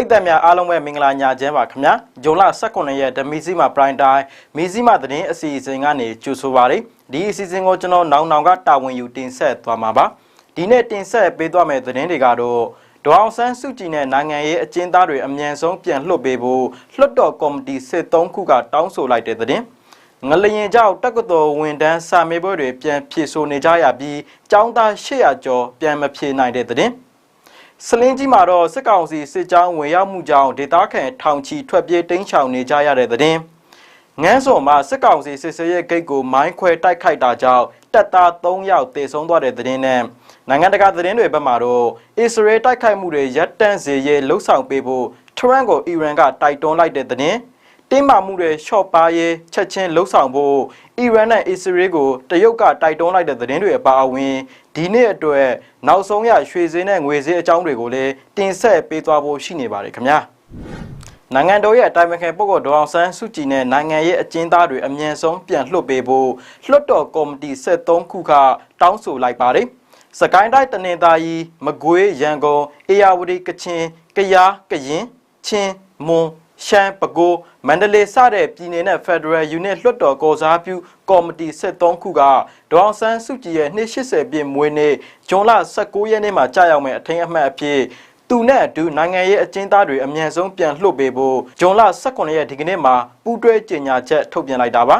ရိသတ်များအားလုံးပဲမင်္ဂလာညချမ်းပါခင်ဗျာဂျုံလ18ရက်ဓမီစီမာပရိုင်တိုင်းမီစီမာသတင်းအစီအစဉ်ကနေကြိုဆိုပါရစေဒီအစီအစဉ်ကိုကျွန်တော်နောင်နောင်ကတာဝန်ယူတင်ဆက်သွားမှာပါဒီနေ့တင်ဆက်ပေးသွားမယ့်သတင်းတွေကတော့ဒေါအောင်ဆန်းစုကြည်နဲ့နိုင်ငံရေးအကျဉ်းသားတွေအမြန်ဆုံးပြန်လွှတ်ပေးဖို့လွှတ်တော်ကော်မတီစစ်သုံးခုကတောင်းဆိုလိုက်တဲ့သတင်းငလျင်ကြောင့်တက္ကသိုလ်ဝန်တန်းစာမေးပွဲတွေပြန်ဖြေဆိုနေကြရပြီးကျောင်းသား800ကျော်ပြန်မဖြေနိုင်တဲ့သတင်း စလင်းကြီးမှာတော့စစ်ကောင်စီစစ်ကြောင်းဝင်ရောက်မှုကြောင့်ဒေသခံထောင်ချီထွက်ပြေးတိမ်းရှောင်နေကြရတဲ့သတင်းငန်းစော်မှာစစ်ကောင်စီစစ်ဆေးရဲ့ဂိတ်ကိုမိုင်းခွဲတိုက်ခိုက်တာကြောင့်တပ်သား3ယောက်တေဆုံးသွားတဲ့သတင်းနဲ့နိုင်ငံတကာသတင်းတွေဘက်မှာတော့အစ္စရေးတိုက်ခိုက်မှုတွေရပ်တန့်စေရေးလှုံ့ဆော်ပေးဖို့ထရန့်ကိုအီရန်ကတိုက်တွန်းလိုက်တဲ့သတင်း တင်းမာမှုတွေရှော့ပါရေးချက်ချင်းလှုံ့ဆော်ဖို့အီရန်နဲ့အစ္စရေးကိုတရုတ်ကတိုက်တွန်းလိုက်တဲ့သတင်းတွေအပါအဝင်ဒီနေ့အတွက်နောက်ဆုံးရရွှေစင်းနဲ့ငွေစင်းအကြောင်းတွေကိုလည်းတင်ဆက်ပေးသွားဖို့ရှိနေပါတယ်ခင်ဗျာနိုင်ငံတော်ရဲ့အတိုင်ပင်ခံပုဂ္ဂိုလ်ဒေါအောင်ဆန်းစုကြည်နဲ့နိုင်ငံရဲ့အကျဉ်းသားတွေအမြင့်ဆုံးပြန်လွှတ်ပေးဖို့လွှတ်တော်ကော်မတီ73ခုကတောင်းဆိုလိုက်ပါတယ်စကိုင်းတိုင်းတနင်္သာရီမကွေးရန်ကုန်အေရဝတီကချင်ကယားကရင်ချင်းမွန် ရှမ်းပဲခူးမန္တလေးစတဲ့ပြည်နယ်နဲ့ Federal Unit လွှတ်တော်ကော်စားပြုကော်မတီ73ခုကဒေါအောင်ဆန်းစုကြည်ရဲ့နှစ်80ပြည့်မွေးနေ့ဇွန်လ19ရက်နေ့မှာကြာရောက်မဲ့အထင်အမှတ်အဖြစ်သူနဲ့အတူနိုင်ငံရေးအကျဉ်းသားတွေအမြန်ဆုံးပြန်လွှတ်ပေးဖို့ဇွန်လ18ရက်ဒီကနေ့မှာပူးတွဲကြေညာချက်ထုတ်ပြန်လိုက်တာပါ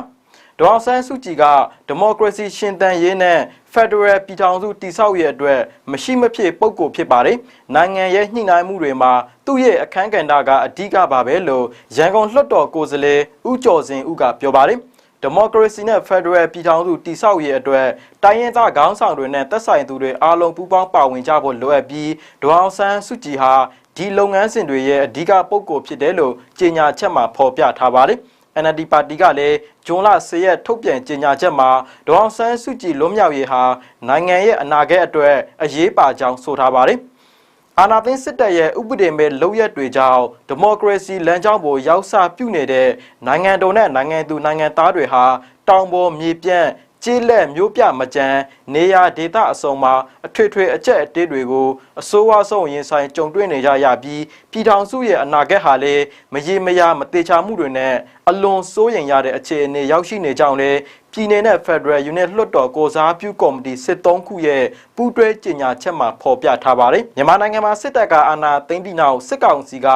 ဒေါအောင်ဆန်းစုကြည်ကဒီမိုကရေစီရှင်သန်ရေးနဲ့ Federal ပြည်ထောင်စုတည်ဆောက်ရေးအတွက်မရှိမဖြစ်ပုံကိုဖြစ်ပါတယ်။နိုင်ငံရဲ့ညှိနှိုင်းမှုတွေမှာသူ့ရဲ့အခန်းကဏ္ဍကအဓိကပါပဲလို့ရန်ကုန်လွှတ်တော်ကိုယ်စားလှယ်ဦးကျော်စင်ဦးကပြောပါတယ်။ဒီမိုကရေစီနဲ့ Federal ပြည်ထောင်စုတည်ဆောက်ရေးအတွက်တိုင်းရင်းသားခေါင်းဆောင်တွေနဲ့သက်ဆိုင်သူတွေအားလုံးပူးပေါင်းပါဝင်ကြဖို့လိုအပ်ပြီးဒေါအောင်ဆန်းစုကြည်ဟာဒီလုပ်ငန်းစဉ်တွေရဲ့အဓိကပုံကိုဖြစ်တယ်လို့ကြေညာချက်မှာဖော်ပြထားပါတယ်။ NLD ပါတီကလည်းဂျွန်လ10ရက်ထုတ်ပြန်ကြေညာချက်မှာဒေါအောင်ဆန်းစုကြည်လွတ်မြောက်ရေးဟာနိုင်ငံရဲ့အနာဂတ်အတွက်အရေးပါကြောင်းဆိုထားပါတယ်။အာဏာသိမ်းစစ်တပ်ရဲ့ဥပဒေမဲ့လုပ်ရက်တွေကြောင့်ဒီမိုကရေစီလမ်းကြောင်းပေါ်ရောက်စပြုနေတဲ့နိုင်ငံတော်နဲ့နိုင်ငံသူနိုင်ငံသားတွေဟာတောင်ပေါ်မြေပြန့်ကျေးလက်မျိုးပြမကြမ်းနေရာဒေသအစုံမှာအထွေထွေအကျက်အတေးတွေကိုအစိုးရဆုံးရင်ဆိုင်ကြုံတွေ့နေကြရပြီးပြည်ထောင်စုရဲ့အနာဂတ်ဟာလည်းမရေမရာမသေးချာမှုတွေနဲ့ အလွန်စိုးရိမ်ရတဲ့အခြေအနေရောက်ရှိနေကြောင်းလည်းပြည်내နဲ့ Federal Unit လွှတ်တော်ကိုစားပြုကော်မတီစစ်သုံးခုရဲ့ပူးတွဲကြေညာချက်မှာဖော်ပြထားပါတယ်မြန်မာနိုင်ငံမှာစစ်တပ်ကအာဏာသိမ်းပြီးနောက်စစ်ကောင်စီက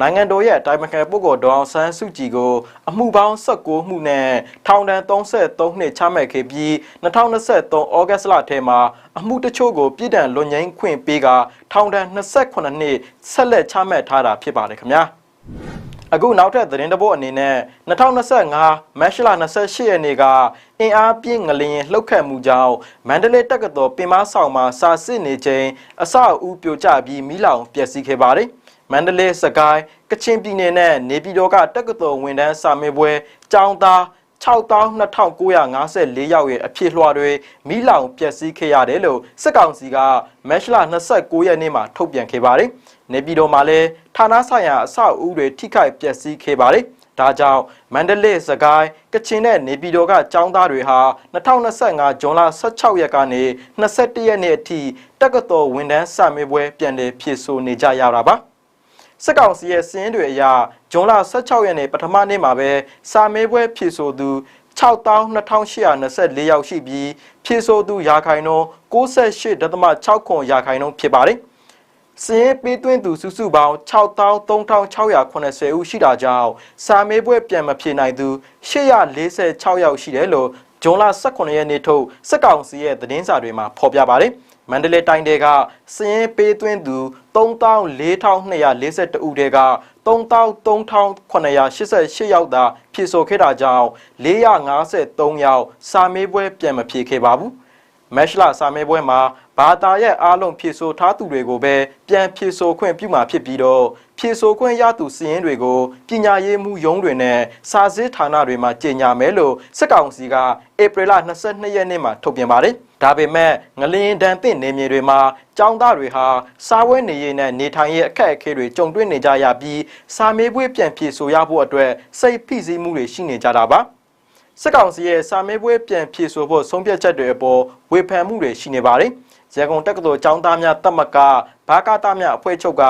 နိုင်ငံတော်ရဲ့အတိုင်းအခံပုဂ္ဂိုလ်ဒေါအောင်ဆန်းစုကြည်ကိုအမှုပေါင်း16မှုနဲ့ထောင်ဒဏ်33နှစ်ချမှတ်ခဲ့ပြီး2023ဩဂတ်စ်လထဲမှာအမှုတချို့ကိုပြည်ဒဏ်လွန်ငင်းခွင့်ပေးကထောင်ဒဏ်28နှစ်ဆက်လက်ချမှတ်ထားတာဖြစ်ပါတယ်ခင်ဗျာ အခုနောက်ထပ်သတင်းတပုတ်အနေနဲ့2025မတ်လ28ရက်နေ့ကအင်အားပြည့်ငလျင်လှုပ်ခတ်မှုကြောင့်မန္တလေးတက္ကသိုလ်ပင်မဆောင်မှာစာစစ်နေချိန်အဆောက်အဦပြိုကျပြီးမိလောင်ပျက်စီးခဲ့ပါတယ်မန္တလေးစကိုင်းကချင်ပြည်နယ်နဲ့နေပြည်တော်ကတက္ကသိုလ်ဝန်ထမ်းစာမေးပွဲကျောင်းသား62,954ယောက်ရဲ့အဖြစ်လွှာတွေမိလောင်ပျက်စီးခဲ့ရတယ်လို့စစ်ကောင်စီကမတ်လ29ရက်နေ့မှာထုတ်ပြန်ခဲ့ပါတယ်။နေပြည်တော်မှာလည်း ဌာနဆိုင်ရာအဆောက်အဦတွေထိခိုက်ပျက်စီးခဲ့ပါတယ်။ဒါကြောင့်မန္တလေးစကိုင်းကချင်နဲ့နေပြည်တော်ကចောင်းသားတွေဟာ2025ဇွန်လ16ရက်ကနေ21ရက်နေ့အထိတက္ကသိုလ်ဝန်ထမ်းစာမေးပွဲပြန်လည်ဖြည့်ဆို့နေကြရတာပါ။စစ်ကောင်စီရဲ့စင်းတွေအရဂျွန်လ16ရက်နေ့ပထမနေ့မှာပဲစာမေးပွဲဖြည့်ဆို့သူ62,824ယောက်ရှိပြီးဖြည့်ဆို့သူရာခိုင်နှုန်း68.6ခွန်ရာခိုင်နှုန်းဖြစ်ပါတယ်။ စည်ပေးသွင်းသူစုစုပေါင်း63,680ဦးရှိတာကြောင့်စာမေးပွဲပြန်မဖြေနိုင်သူ846ယောက်ရှိတယ်လို့ဂျွန်လ18ရက်နေ့ထုတ်စစ်ကောင်စီရဲ့သတင်းစာတွေမှာဖော်ပြပါတယ်။မန္တလေးတိုင်းတွေကစည်ရင်ပေးသွင်းသူ34,242ဦးတဲက33,988ယောက်သာဖြည့်ဆို့ခဲ့တာကြောင့်453ယောက်စာမေးပွဲပြန်မဖြေခဲ့ပါဘူးမက်ရှလာစာမေးပွဲမှာ ဘာသာရဲ့အားလုံးဖြည့်ဆို့ထားသူတွေကိုပဲပြန်ဖြည့်ဆို့ခွင့်ပြုမှာဖြစ်ပြီးတော့ဖြည့်ဆို့ခွင့်ရသူစီးရင်တွေကိုပညာရေးမှုရုံးတွေနဲ့စာစစ်ဌာနတွေမှာကြေညာမယ်လို့စစ်ကောင်စီကဧပြီလ22ရက်နေ့မှာထုတ်ပြန်ပါတယ်။ဒါပေမဲ့ငလင်းတန်သင့်နေမြေတွေမှာကျောင်းသားတွေဟာစားဝဲနေရည်နဲ့နေထိုင်ရေးအခက်အခဲတွေကြုံတွေ့နေကြရပြီးစာမေးပွဲပြန်ဖြေဆိုရဖို့အတွက်စိတ်ဖိစီးမှုတွေရှိနေကြတာပါ။စစ်ကောင်စီရဲ့စာမေးပွဲပြန်ဖြေဆိုဖို့ဆုံးဖြတ်ချက်တွေအပေါ်ဝေဖန်မှုတွေရှိနေပါတယ်။ ရန်ကုန်တက္ကသိုလ်ကျောင်းသားများတက်မကဘာကာတာမြအဖွဲ့ချုပ်က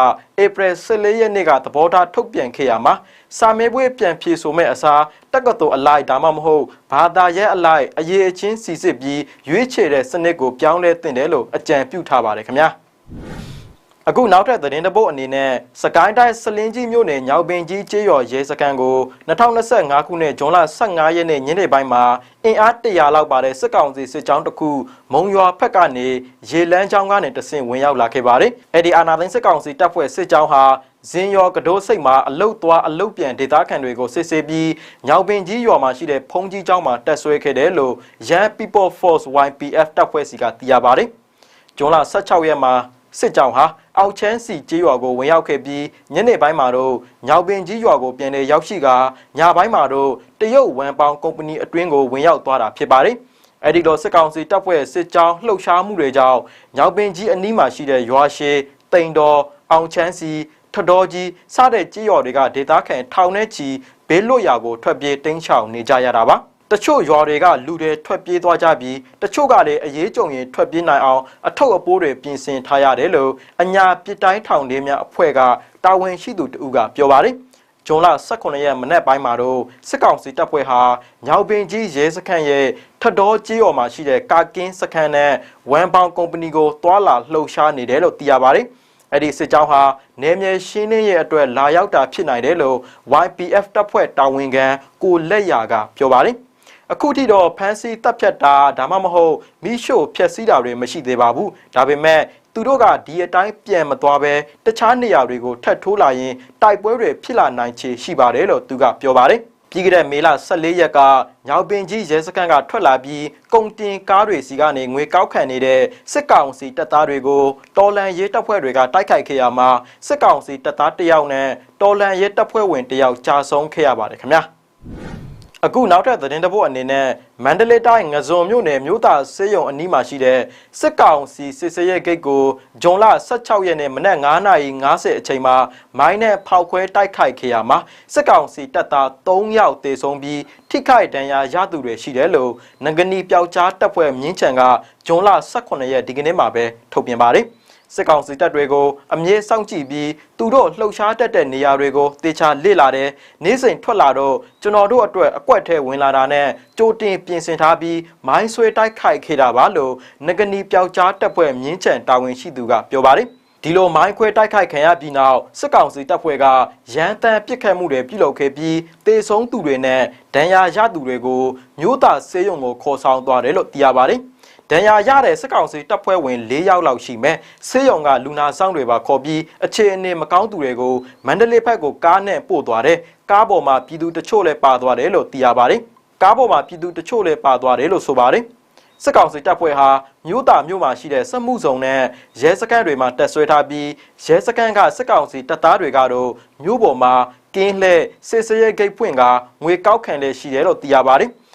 ဧပြီ14ရက်နေ့ကသဘောထားထုတ်ပြန်ခဲ့ရမှာစာမေးပွဲပြန်ဖြေဆိုမဲ့အစားတက္ကသိုလ်အလိုက်ဒါမှမဟုတ်ဘာသာရဲ့အလိုက်အရေးအချင်းစီစစ်ပြီးရွေးချယ်တဲ့စနစ်ကိုပြောင်းလဲသင့်တယ်လို့အကြံပြုထားပါတယ်ခင်ဗျာ အခုနောက်ထပ်သတင်းတစ်ပုဒ်အနေနဲ့စကိုင်းတိုင်းစလင်းကြီးမြို့နယ်ညောင်ပင်ကြီးကျေးရွာရဲစခန်းကို2025ခုနှစ်ဇွန်လ15ရက်နေ့ညနေပိုင်းမှာအင်အား100လောက်ပါတဲ့စစ်ကောင်စီစစ်ကြောင်းတစ်ခုမုံရွာဖက်ကနေရေလန်းချောင်းကနေတဆင့်ဝင်ရောက်လာခဲ့ပါတယ်။အဲ့ဒီအာနာသိန်းစစ်ကောင်စီတပ်ဖွဲ့စစ်ကြောင်းဟာဇင်းရောကဒိုးစိတ်မှာအလုတ်သွားအလုတ်ပြန်ဒေသခံတွေကိုစစ်ဆေးပြီးညောင်ပင်ကြီးရွာမှာရှိတဲ့ဖုံးကြီးကျောင်းမှာတက်ဆွဲခဲ့တယ်လို့ Yan People Force YPF တပ်ဖွဲ့စီကသိရပါတယ်။ဇွန်လ16ရက်မှာ စစ်ကြောင်းဟာအောက်ချမ်းစီကျေးရွာကိုဝင်ရောက်ခဲ့ပြီးညနေပိုင်းမှာတော့ညောင်ပင်ကြီးရွာကိုပြန်လည်ရောက်ရှိကညပိုင်းမှာတော့တရုတ်ဝမ်ပေါင်ကုမ္ပဏီအတွင်းကိုဝင်ရောက်သွားတာဖြစ်ပါတယ်။အဲဒီလိုစစ်ကောင်စီတပ်ဖွဲ့စစ်ကြောင်းလှုပ်ရှားမှုတွေကြောင့်ညောင်ပင်ကြီးအနီးမှာရှိတဲ့ရွာရှည်တိန်တော်အောင်ချမ်းစီထတော်ကြီးစတဲ့ကြေးရွာတွေကဒေသခံထောင်နဲ့ချီဘေးလွတ်ရာကိုထွက်ပြေးတိမ်းရှောင်နေကြရတာပါ တချို့ရွာတွေကလူတွေထွက်ပြေးသွားကြပြီးတချို့ကလည်းအရေးကြုံရင်ထွက်ပြေးနိုင်အောင်အထုပ်အပိုးတွေပြင်ဆင်ထားရတယ်လို့အညာပစ်တိုင်းထောင်လေးများအဖွဲ့ကတာဝန်ရှိသူတဦးကပြောပါတယ်ဂျွန်လ18ရက်မနေ့ပိုင်းမှာတော့စစ်ကောင်စီတပ်ဖွဲ့ဟာညောင်ပင်ကြီးရဲစခန်းရဲ့ထတော်ကြီးော်မှာရှိတဲ့ကာကင်းစခန်းနဲ့ဝမ်ပေါင်ကုမ္ပဏီကိုတွာလာလှုပ်ရှားနေတယ်လို့သိရပါတယ်။အဲ့ဒီစစ်ကြောင်းဟာနေမြေရှင်းလင်းရဲ့အတွက်လာရောက်တာဖြစ်နိုင်တယ်လို့ YPF တပ်ဖွဲ့တာဝန်ခံကိုလက်ရာကပြောပါတယ်။ အခုထိတော့ဖမ်းဆီးတပ်ဖြတ်တာဒါမှမဟုတ်မိရှို့ဖျက်ဆီးတာတွေမရှိသေးပါဘူး။ဒါပေမဲ့သူတို့ကဒီအတိုင်းပြန်မသွားပဲတခြားနေရာတွေကိုထပ်ထိုးလာရင်တိုက်ပွဲတွေဖြစ်လာနိုင်ခြေရှိပါတယ်လို့သူကပြောပါတယ်။ပြီးခဲ့တဲ့မေလ14ရက်ကညောင်ပင်ကြီးရဲစခန်းကထွက်လာပြီးကုံတင်ကားတွေစီကနေငွေကောက်ခံနေတဲ့စစ်ကောင်စီတပ်သားတွေကိုတော်လန်ရဲတပ်ဖွဲ့တွေကတိုက်ခိုက်ခဲ့ရမှာစစ်ကောင်စီတပ်သားတစ်ယောက်နဲ့တော်လန်ရဲတပ်ဖွဲ့ဝင်တစ်ယောက်ကြာဆုံးခဲ့ရပါတယ်ခင်ဗျာ။ အခုနောက်ထပ်သတင်းတစ်ပုဒ်အနေနဲ့မန္တလေးတိုင်းငဇုံမြို့နယ်မြို့သားစေယုံအနီးမှာရှိတဲ့စစ်ကောင်စီစစ်စရဲဂိတ်ကိုဂျွန်လ16ရက်နေ့မနက်9:50အချိန်မှာမိုင်းနဲ့ဖောက်ခွဲတိုက်ခိုက်ခဲ့ရမှာစစ်ကောင်စီတပ်သား3ယောက်တေဆုံးပြီးထိခိုက်ဒဏ်ရာရသူတွေရှိတယ်လို့ငကနီပျောက်ကြားတပ်ဖွဲ့မြင်းချံကဂျွန်လ18ရက်ဒီကနေ့မှာပဲထုတ်ပြန်ပါတယ် စစ်ကောင်စီတပ်တွေကိုအမြဲစောင့်ကြည့်ပြီးသူတို့လှုပ်ရှားတတ်တဲ့နေရာတွေကိုတေချာလေ့လာတယ်။နေ့စဉ်ထွက်လာတော့ကျွန်တော်တို့အတွက်အကွက်ထဲဝင်လာတာနဲ့ကြိုတင်ပြင်ဆင်ထားပြီးမိုင်းဆွဲတိုက်ခိုက်ခဲ့တာပါလို့ငကနီပျောက်ကြားတပ်ဖွဲ့မြင်းချံတာဝန်ရှိသူကပြောပါတယ်။ဒီလိုမိုင်းခွဲတိုက်ခိုက်ခံရပြီးနောက်စစ်ကောင်စီတပ်ဖွဲ့ကရန်တမ်းပစ်ခတ်မှုတွေပြုလုပ်ခဲ့ပြီးတေဆုံးသူတွေနဲ့ဒဏ်ရာရသူတွေကိုမြို့သားစေယုံကိုခေါ်ဆောင်သွားတယ်လို့သိရပါတယ်။ ဒဏ်ရာရတဲ့စစ်ကောင်စီတပ်ဖွဲ့ဝင်၄ယောက်လောက်ရှိမယ်ဆေးရုံကလူနာဆောင်တွေပါခေါ်ပြီးအခြေအနေမကောင်းသူတွေကိုမန္တလေးဘက်ကိုကားနဲ့ပို့သွားတယ်ကားပေါ်မှာပြည်သူတချို့လည်းပါသွားတယ်လို့သိရပါတယ်ကားပေါ်မှာပြည်သူတချို့လည်းပါသွားတယ်လို့ဆိုပါတယ်စစ်ကောင်စီတပ်ဖွဲ့ဟာမြို့သားမြို့မှာရှိတဲ့စက်မှုစုံနဲ့ရဲစခန်းတွေမှာတက်ဆွဲထားပြီးရဲစခန်းကစစ်ကောင်စီတပ်သားတွေကတော့မြို့ပေါ်မှာကင်းလှဲစစ်စရဲဂိတ်ဖွင့်ကငွေကောက်ခံလည်းရှိတယ်လို့သိရပါတယ်။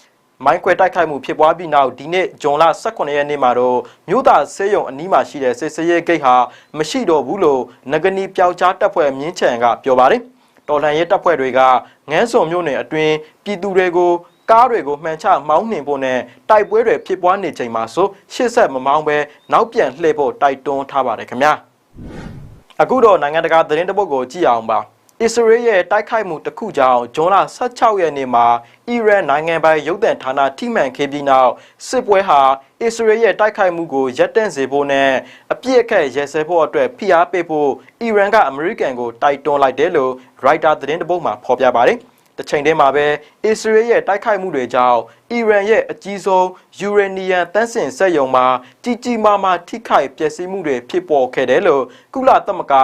မိုင်းခွဲတိုက်ခိုက်မှုဖြစ်ပွားပြီးနောက်ဒီနေ့ဂျွန်လ18ရက်နေ့မှာတော့မြို့သားဆေးရုံအနီးမှာရှိတဲ့စစ်စရဲဂိတ်ဟာမရှိတော့ဘူးလို့ငကနီပျောက်ကြားတပ်ဖွဲ့မြင်းချံကပြောပါတယ်တော်လှန်ရေးတပ်ဖွဲ့တွေကငန်းစုံမြို့နယ်အတွင်းပြည်သူတွေကိုကားတွေကိုမှန်ချမောင်းနှင်ဖို့နဲ့တိုက်ပွဲတွေဖြစ်ပွားနေချိန်မှာဆိုရှေ့ဆက်မမောင်းပဲနောက်ပြန်လှည့်ဖို့တိုက်တွန်းထားပါတယ်ခင်ဗျာအခုတော့နိုင်ငံတကာသတင်းတပုတ်ကိုကြည့်အောင်ပါ အစ္စရေးရဲ့တိုက်ခိုက်မှုတစ်ခုကြောင့်ဂျွန်လ16ရက်နေ့မှာအီရန်နိုင်ငံပိုင်ရုပ်သံဌာနထိမှန်ခဲ့ပြီးနောက်စစ်ပွဲဟာအစ္စရေးရဲ့တိုက်ခိုက်မှုကိုရပ်တန့်စေဖို့နဲ့အပြစ်အခက်ရဲစဲဖို့အတွက်ဖိအားပေးဖို့အီရန်ကအမေရိကန်ကိုတိုက်တွန်းလိုက်တယ်လို့ Reuters သတင်းတပုတ်မှာဖော်ပြပါတယ်။ တစ်ချိန်တည်းမှာပဲအစ္စရေးရဲ့တိုက်ခိုက်မှုတွေကြောင့်အီရန်ရဲ့အကြီးဆုံးယူရေနီယံတန်းစင်စက်ရုံမှာကြီးကြီးမားမားထိခိုက်ပျက်စီးမှုတွေဖြစ်ပေါ်ခဲ့တယ်လို့ကုလသမဂ္ဂ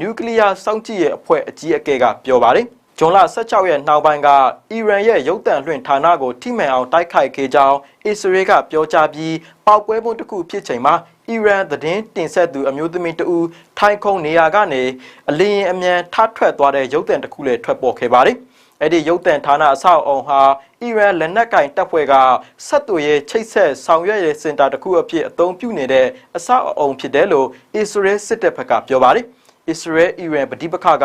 နျူကလ িয়ার စောင့်ကြည့်ရဲ့အဖွဲ့အကြီးအကဲကပြောပါတယ်ဂျွန်လ16ရက်နှောင်းပိုင်းကအီရန်ရဲ့ရုပ်တံလွှင့်ဌာနကိုထိမှန်အောင်တိုက်ခိုက်ခဲ့ကြောင်းအစ္စရေးကပြောကြားပြီးပောက်ကွဲမှုတစ်ခုဖြစ်ချိန်မှာအီရန်သတင်းတင်ဆက်သူအမျိုးသမီးတဦးထိုင်ခုံနေရာကနေအလင်းအမြန်ထထွက်သွားတဲ့ရုပ်တံတစ်ခုလည်းထွက်ပေါ်ခဲ့ပါတယ်။ အဲ့ဒီရုပ်သံဌာနအဆောက်အုံဟာအီရန်လက်နက်ကင်တပ်ဖွဲ့ကဆက်သွယ်ရေးချိတ်ဆက်ဆောင်ရွက်ရေးစင်တာတစ်ခုအဖြစ်အသုံးပြုနေတဲ့အဆောက်အုံဖြစ်တယ်လို့အစ္စရေးစစ်တပ်ဘက်ကပြောပါတယ်။အစ္စရေးအီရန်ပဋိပက္ခက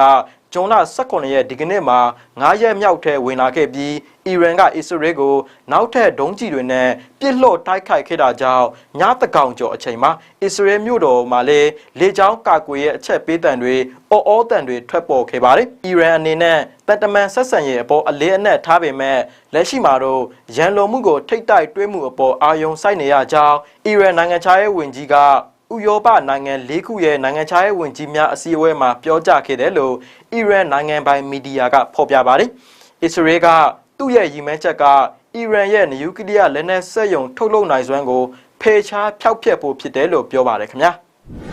ဂျွန်လ18ရက်ဒီကနေ့မှာ9ရက်မြောက်ထဲဝင်လာခဲ့ပြီးအီရန်ကအစ္စရေးကိုနောက်ထပ်ဒုံးကျည်တွေနဲ့ပစ်လွတ်တိုက်ခိုက်ခဲ့တာကြောင့်ညတကောင်ကျော်အချိန်မှာအစ္စရေးမြို့တော်မှာလည်းလေကြောင်းကာကွယ်ရဲ့အချက်ပေးတံတွေအော်အော်တံတွေထွက်ပေါ်ခဲ့ပါတယ်။အီရန်အနေနဲ့တပ်တမန်ဆက်ဆံရေးအပေါ်အလေးအနက်ထားပေမဲ့လက်ရှိမှာတော့ရန်လုံမှုကိုထိတ်တိုက်တွဲမှုအပေါ်အာရုံစိုက်နေရကြောင်းအီရန်နိုင်ငံခြားရေးဝန်ကြီးက ဥရောပနိုင်ငံ၄ခုရဲ့နိုင်ငံခြားရေးဝန်ကြီးများအစည်းအဝေးမှာပြောကြားခဲ့တယ်လို့အီရန်နိုင်ငံပိုင်မီဒီယာကဖော်ပြပါတယ်။အစ္စရေးကသူ့ရဲ့ရည်မှန်းချက်ကအီရန်ရဲ့နျူကလ িয়ার လက်နက်စက်ရုံထုတ်လုပ်နိုင်စွမ်းကိုဖေချားဖျောက်ဖျက်ဖို့ဖြစ်တယ်လို့ပြောပါတယ်ခင်ဗျာ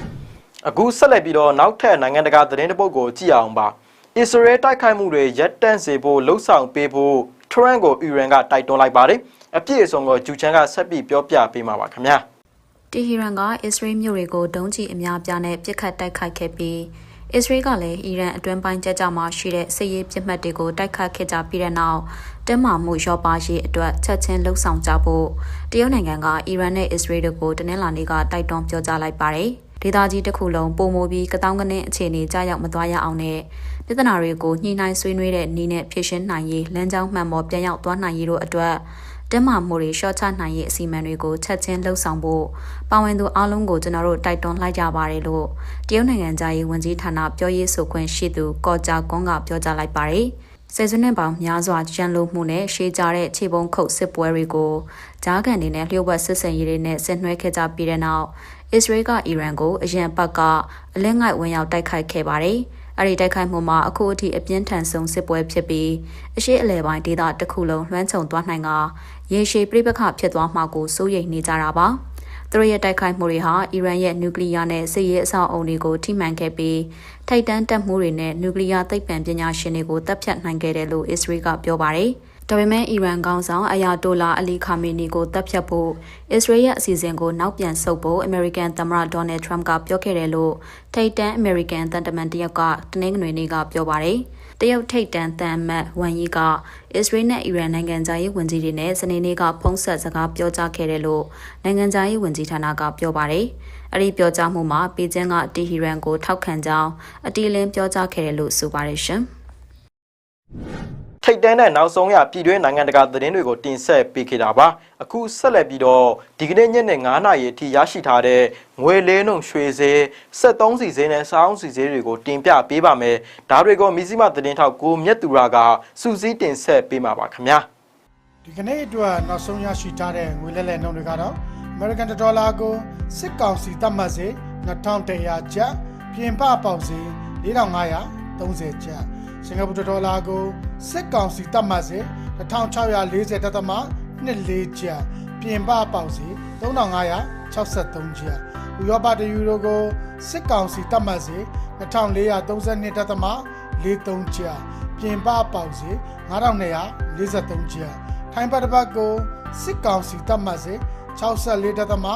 ။အခုဆက်လက်ပြီးတော့နောက်ထပ်နိုင်ငံတကာသတင်းတစ်ပုဒ်ကိုကြည့်အောင်ပါ။အစ္စရေးတိုက်ခိုက်မှုတွေရပ်တန့်စေဖို့လှုံ့ဆော်ပေးဖို့ထရန့်ကိုအီရန်ကတိုက်တွန်းလိုက်ပါတယ်။အပြည့်အစုံကိုဂျူချန်ကဆက်ပြီးပြောပြပေးမှာပါခင်ဗျာ။ တီဟီရန်ကအစ္စရေးမြို့တွေကိုဒုံးကျည်အများပြားနဲ့ပစ်ခတ်တိုက်ခိုက်ခဲ့ပြီးအစ္စရေးကလည်းအီရန်အတွင်းပိုင်းကြကြမှာရှိတဲ့စစ်ရေးပစ်မှတ်တွေကိုတိုက်ခတ်ခဲ့ကြပြီးတဲ့နောက်တင်းမာမှုရောပါရေးအတွက်ချက်ချင်းလှုံ့ဆော်ကြဖို့တရုတ်နိုင်ငံကအီရန်နဲ့အစ္စရေးတို့ကိုတနင်္လာနေ့ကတိုက်တွန်းပြောကြားလိုက်ပါတယ်။ဒေသကြီးတစ်ခုလုံးပုံမိုပြီးကတောင်းကနင်းအခြေအနေကြားရောက်မသွားရအောင်နဲ့ပြဿနာတွေကိုညှိနှိုင်းဆွေးနွေးတဲ့နည်းနဲ့ဖြေရှင်းနိုင်ရေးလမ်းကြောင်းမှန်ပေါ်ပြန်ရောက်သွားနိုင်ရေးတို့အတွက် တက်မာမှုတွေရှော့ချနိုင်ရေးအစီအမံတွေကိုချက်ချင်းလှုပ်ဆောင်ဖို့ပါဝင်သူအားလုံးကိုကျွန်တော်တို့တိုက်တွန်းလိုက်ကြပါတယ်လို့တရုတ်နိုင်ငံသားရေးဝန်ကြီးဌာနပြောရေးဆိုခွင့်ရှိသူကော်ဂျာကွန်းကပြောကြားလိုက်ပါတယ်။စေစွန်းနဲ့ပေါင်းများစွာကြံလို့မှုနဲ့ရှေးကြတဲ့ခြေပုံခုတ်စစ်ပွဲတွေကိုဂျားကန်တွေနဲ့လျှို့ဝှက်စစ်စင်ရေးတွေနဲ့ဆင်နွှဲခဲ့ကြပြီးတဲ့နောက်အစ္စရေးကအီရန်ကိုအရန်ဘက်ကအလင်းငိုက်ဝင်ရောက်တိုက်ခိုက်ခဲ့ပါတယ်။ အဲ့ဒီတိုက်ခိုက်မှုမှာအခုအထိအပြင်းထန်ဆုံးစစ်ပွဲဖြစ်ပြီးအရှိအလဲပိုင်းဒေသတစ်ခုလုံးလွှမ်းခြုံသွားနိုင်ကရေရှည်ပြိပခဖြစ်သွားမှာကိုစိုးရိမ်နေကြတာပါသူတို့ရဲ့တိုက်ခိုက်မှုတွေဟာအီရန်ရဲ့နျူကလ িয়ার နဲ့စစ်ရေးအဆောက်အအုံတွေကိုထိမှန်ခဲ့ပြီးထိုက်တန်းတက်မှုတွေနဲ့နျူကလ িয়ার သိပ္ပံပညာရှင်တွေကိုတပ်ဖြတ်နိုင်ခဲ့တယ်လို့အစ္စရေးကပြောပါတယ်။ ဒါပေမဲ့အီရန်ကောင်းဆောင်အယာတိုလာအလီခါမီနီကိုတပ်ဖြတ်ဖို့အစ္စရေးရဲ့အစီအစဉ်ကိုနောက်ပြန်ဆုတ်ဖို့အမေရိကန်သမ္မတဒေါ်နယ်ထရမ့်ကပြောခဲ့တယ်လို့ထိတ်တန်းအမေရိကန်တန်တမန်တယောက်ကတနင်္ဂနွေနေ့ကပြောပါတယ်။တရုတ်ထိတ်တန်းတန်မတ်ဝမ်ယီကအစ္စရေးနဲ့အီရန်နိုင်ငံသားရေးဝန်ကြီးတွေနဲ့စနေနေ့ကဖုံးဆက်စကားပြောကြားခဲ့တယ်လို့နိုင်ငံသားရေးဝန်ကြီးဌာနကပြောပါတယ်။အဲ့ဒီပြောကြားမှုမှာပေကျင်းကတီဟီရန်ကိုထောက်ခံကြောင်းအတီလင်းပြောကြားခဲ့တယ်လို့ဆိုပါတယ်ရှင်။ ထိတ်တန်းတဲ့နောက်ဆုံးရပြည်တွင်းနိုင်ငံတကာသတင်းတွေကိုတင်ဆက်ပေးခဲ့တာပါအခုဆက်လက်ပြီးတော့ဒီကနေ့ညနေ9:00နာရီအထိရရှိထားတဲ့ငွေလေးနှုံရွှေစဲ73စီစဲနဲ့စောင်းစီစဲတွေကိုတင်ပြပေးပါမယ်ဒါတွေကိုမြစည်းမသတင်းထောက်ကိုမြတ်သူရာကစူးစီးတင်ဆက်ပေးမှာပါခင်ဗျာဒီကနေ့အတွက်နောက်ဆုံးရရှိထားတဲ့ငွေလဲလှယ်နှုန်းတွေကတော့ American ဒေါ်လာကိုစစ်ကောင်စီသတ်မှတ်စေ2100ကျပ်ပြင်ပပေါက်စေ4530ကျပ် စင်ကာပူဒေါ်လာကိုစစ်ကောင်စီသတ်မှတ်စေ1640တက်သမ24ကျပ်ပြင်ပပေါက်စေ3563ကျပ်ဥရောပတယူရိုကိုစစ်ကောင်စီသတ်မှတ်စေ2432တက်သမ43ကျပ်ပြင်ပပေါက်စေ9243ကျပ်ထိုင်းပတ်တစ်ပတ်ကိုစစ်ကောင်စီတတ်မှတ်စေ64တသမ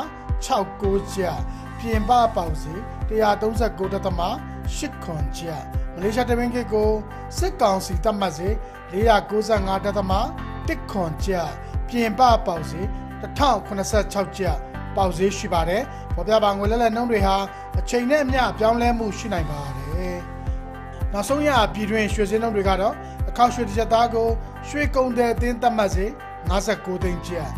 69ကျပ်ပြင်ပပေါက်စေ139တသမ8ခွန်ကျပ် မလေးရှားတပင်းကိတ်ကိုစစ်ကောင်စီတတ်မှတ်စေ495တသမ1ခွန်ကျပ်ပြင်ပပေါက်စေ1086ကျပ်ပေါက်ဈေးရှိပါတယ်။ပေါ်ပြပါငွေလဲလဲနှုန်းတွေဟာအချိန်နဲ့အမျှပြောင်းလဲမှုရှိနိုင်ပါတယ်။နောက်ဆုံးရပြည်တွင်းရွှေစင်းနှုန်းတွေကတော့အခောက်ရွှေတစ်ချက်သားကိုရွှေကုန်တဲ့အသင်းသတ်မှတ်စေ59သိန်းကျပ်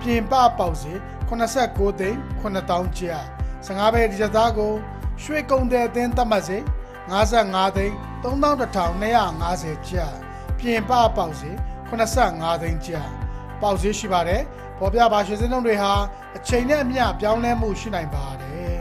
ပြင်ပပေါက်စေ89သိန်း9000ကျပ်15ဘဲတစ်ချက်သားကိုရွှေကုန်တဲ့အသင်းသတ်မှတ်စေ 55သိန်း3250ကျပ်ပြင်ပပေါက်စေ85သိန်းကျပ်ပေါက်ဈေးရှိပါတယ်ပေါ်ပြပါရွှေစင်းနှုန်းတွေဟာအချိန်နဲ့အမျှပြောင်းလဲမှုရှိနိုင်ပါတယ်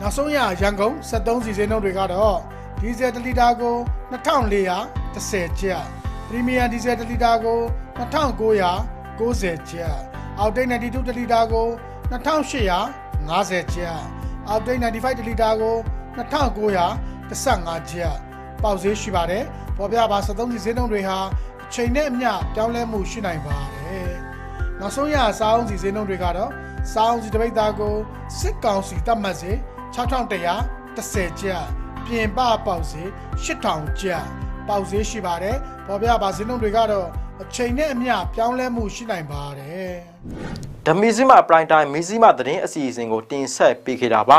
နောက်ဆုံးရရန်ကုန်73စီစင်းနှုန်းတွေကတော့ဒီဇယ်1လီတာကို2410ကျပ်ပရီမီယံဒီဇယ်1လီတာကို2990ကျပ်အောက်တိတ်92တလီတာကို2850ကျပ်အောက်တိတ်95တလီတာကို 2915ကျပ်ပေါက်ဈေးရှိပါတယ်ပေါ်ပြပါ73စီစင်းနှုန်းတွေဟာအချိန်နဲ့အမျှပြောင်းလဲမှုရှိနိုင်ပါတယ်နောက်ဆုံးရစားအောင်စီစင်းနှုန်းတွေကတော့စားအောင်စီတပိတ်သားကိုစစ်ကောင်စီတတ်မှတ်စေ6130ကျပ်ပြင်ပပေါက်စေ8000ကျပ်ပေါက်ဈေးရှိပါတယ်ပေါ်ပြပါစင်းနှုန်းတွေကတော့အချိန်နဲ့အမျှပြောင်းလဲမှုရှိနိုင်ပါတယ်ဓမီစည်းမပရိုင်တိုင်းမီစည်းမသတင်းအစီအစဉ်ကိုတင်ဆက်ပေးခဲ့တာပါ